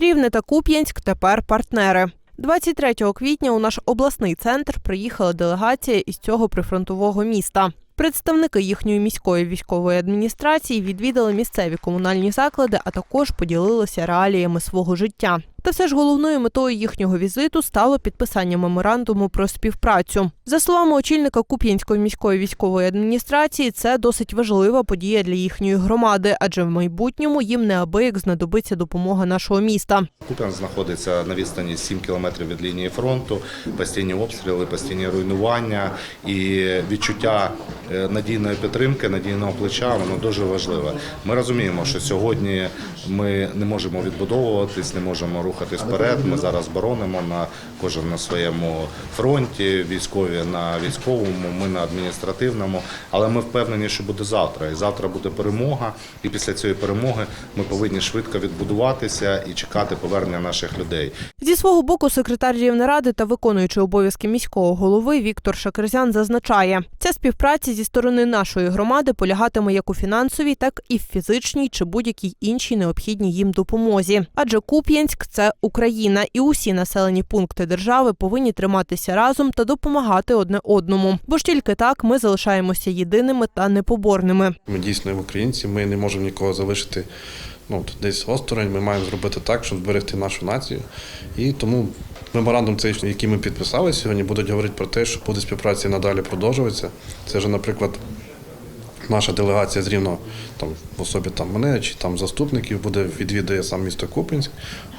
Рівне та Куп'янськ тепер партнери. 23 квітня у наш обласний центр приїхала делегація із цього прифронтового міста. Представники їхньої міської військової адміністрації відвідали місцеві комунальні заклади, а також поділилися реаліями свого життя. Та все ж головною метою їхнього візиту стало підписання меморандуму про співпрацю. За словами очільника Куп'янської міської військової адміністрації, це досить важлива подія для їхньої громади, адже в майбутньому їм неабияк знадобиться допомога нашого міста. Куп'ян знаходиться на відстані 7 кілометрів від лінії фронту, постійні обстріли, постійні руйнування і відчуття е, надійної підтримки, надійного плеча воно дуже важливе. Ми розуміємо, що сьогодні ми не можемо відбудовуватись, не можемо рухатись вперед. Ми зараз боронимо на кожен на своєму фронті, військові на військовому, ми на адміністративному. Але ми впевнені, що буде завтра. І завтра буде перемога. І після цієї перемоги ми повинні швидко відбудуватися і чекати повернення наших людей. Зі свого боку, секретар Рівнеради та виконуючий обов'язки міського голови Віктор Шакерзян зазначає, ця співпраця зі сторони нашої громади полягатиме як у фінансовій, так і в фізичній чи будь-якій іншій необхідній їм допомозі. Адже Куп'янськ це Україна, і усі населені пункти держави повинні триматися разом та допомагати одне одному. Бо ж тільки так ми залишаємося єдиними та непоборними. Ми дійсно українці, ми не можемо нікого залишити ну, десь осторонь. Ми маємо зробити так, щоб зберегти нашу націю. І тому меморандум, цей, який ми підписали сьогодні, будуть говорити про те, що буде співпраця надалі продовжуватися. Це вже, наприклад, наша делегація з Рівного, там в особі там мене чи там заступників буде відвідає сам місто Купінськ.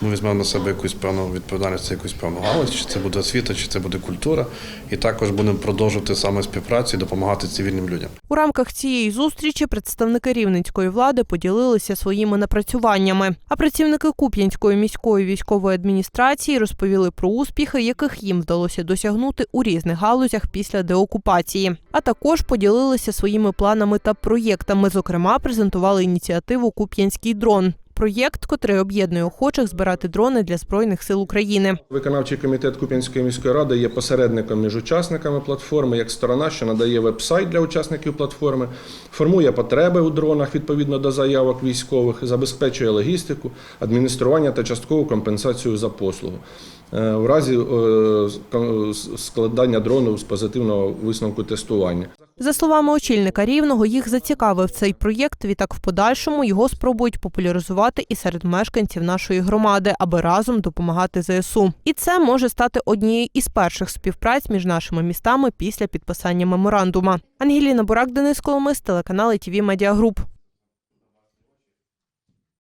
Ми візьмемо на себе якусь певну відповідальність, за якусь певну галузь, чи це буде освіта, чи це буде культура. І також будемо продовжувати саме співпрацю і допомагати цивільним людям. У рамках цієї зустрічі представники рівненської влади поділилися своїми напрацюваннями. А працівники Куп'янської міської військової адміністрації розповіли про успіхи, яких їм вдалося досягнути у різних галузях після деокупації. А також поділилися своїми планами та проєктами. Зокрема, презентували ініціативу Куп'янський дрон. Проєкт, котрий об'єднує охочих збирати дрони для збройних сил України. Виконавчий комітет Куп'янської міської ради є посередником між учасниками платформи, як сторона, що надає веб-сайт для учасників платформи, формує потреби у дронах відповідно до заявок військових, забезпечує логістику, адміністрування та часткову компенсацію за послугу. Е, В разі е, складання дрону з позитивного висновку тестування. За словами очільника рівного, їх зацікавив цей проєкт. Відтак, в подальшому його спробують популяризувати і серед мешканців нашої громади, аби разом допомагати ЗСУ. І це може стати однією із перших співпраць між нашими містами після підписання меморандума. Ангеліна Бурак, Денис Коломис, телеканал ТВ Медіагруп.